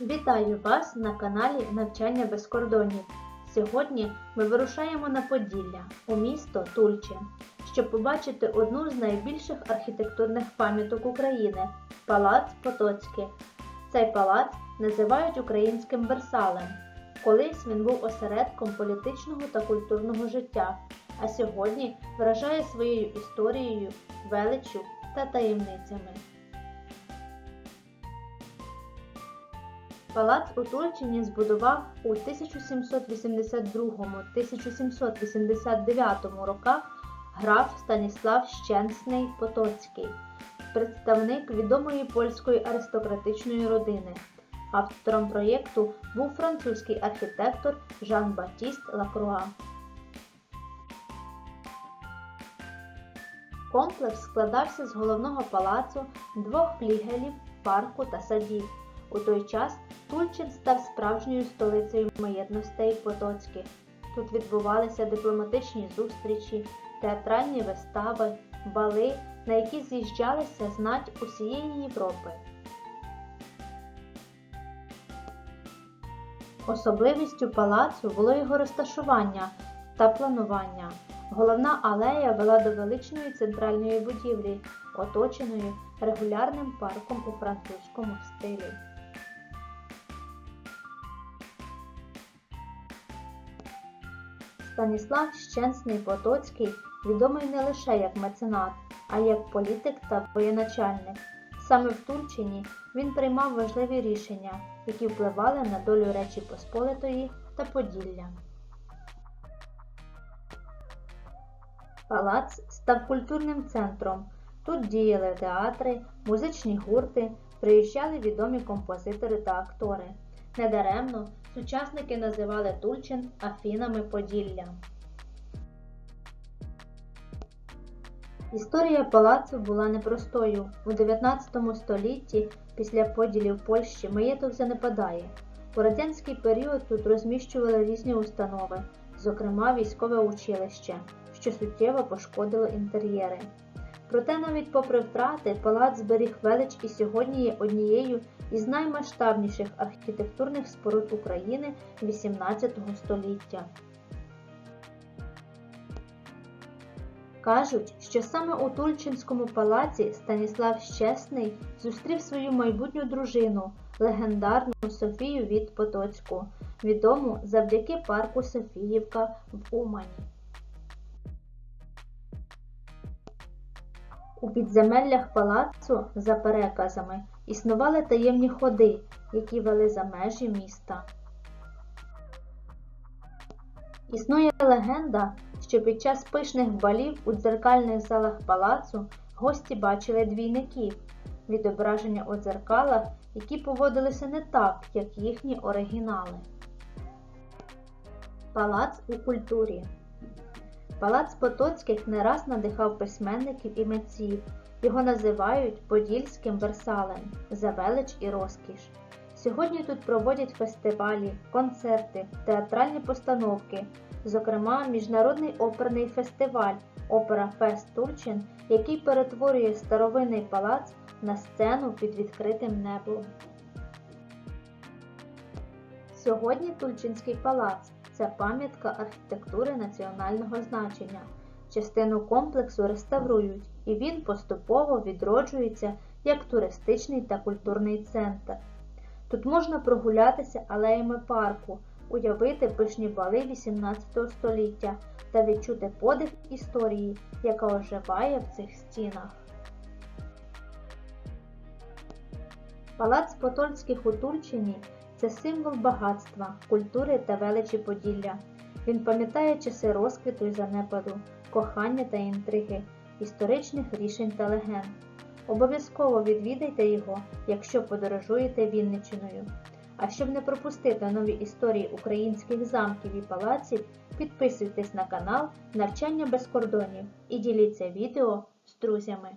Вітаю вас на каналі Навчання без кордонів. Сьогодні ми вирушаємо на Поділля у місто Тульчин, щоб побачити одну з найбільших архітектурних пам'яток України Палац Потоцький. Цей палац називають українським Версалем. Колись він був осередком політичного та культурного життя, а сьогодні вражає своєю історією, величчю та таємницями. Палац у Тульчині збудував у 1782-1789 роках граф Станіслав Щенсний Потоцький, представник відомої польської аристократичної родини. Автором проєкту був французький архітектор Жан-Батіст Лакруа. Комплекс складався з головного палацу, двох флігелів, парку та садів. У той час Тульчин став справжньою столицею маєтностей Потоцьких. Тут відбувалися дипломатичні зустрічі, театральні вистави, бали, на які з'їжджалися знать усієї Європи. Особливістю палацу було його розташування та планування. Головна алея вела до величної центральної будівлі, оточеної регулярним парком у французькому стилі. Станіслав Щенсний Потоцький відомий не лише як меценат, а як політик та воєначальник. Саме в Турчині він приймав важливі рішення, які впливали на долю Речі Посполитої та Поділля. Палац став культурним центром. Тут діяли театри, музичні гурти, приїжджали відомі композитори та актори. Недаремно сучасники називали Тульчин Афінами Поділля. Історія палацу була непростою. У 19 столітті після поділів Польщі маєток занепадає. У радянський період тут розміщували різні установи, зокрема військове училище, що суттєво пошкодило інтер'єри. Проте навіть попри втрати, палац зберіг велич і сьогодні є однією із наймасштабніших архітектурних споруд України XVIII століття. Кажуть, що саме у Тульчинському палаці Станіслав Щесний зустрів свою майбутню дружину, легендарну Софію від Потоцьку, відому завдяки парку Софіївка в Умані. У підземеллях палацу, за переказами, існували таємні ходи, які вели за межі міста. Існує легенда, що під час пишних балів у дзеркальних залах палацу гості бачили двійників, відображення у дзеркалах, які поводилися не так, як їхні оригінали. Палац у культурі Палац Потоцьких не раз надихав письменників і митців. Його називають Подільським Версалем за велич і розкіш. Сьогодні тут проводять фестивалі, концерти, театральні постановки, зокрема Міжнародний оперний фестиваль Опера Фест Турчин, який перетворює старовинний палац на сцену під відкритим небом. Сьогодні Тульчинський палац це пам'ятка архітектури національного значення. Частину комплексу реставрують, і він поступово відроджується як туристичний та культурний центр. Тут можна прогулятися алеями парку, уявити пишні бали XVIII століття та відчути подих історії, яка оживає в цих стінах. Палац Потольських у Тульчині це символ багатства, культури та величі Поділля. Він пам'ятає часи розквіту і занепаду, кохання та інтриги, історичних рішень та легенд. Обов'язково відвідайте його, якщо подорожуєте Вінничиною. А щоб не пропустити нові історії українських замків і палаців, підписуйтесь на канал Навчання без кордонів і діліться відео з друзями.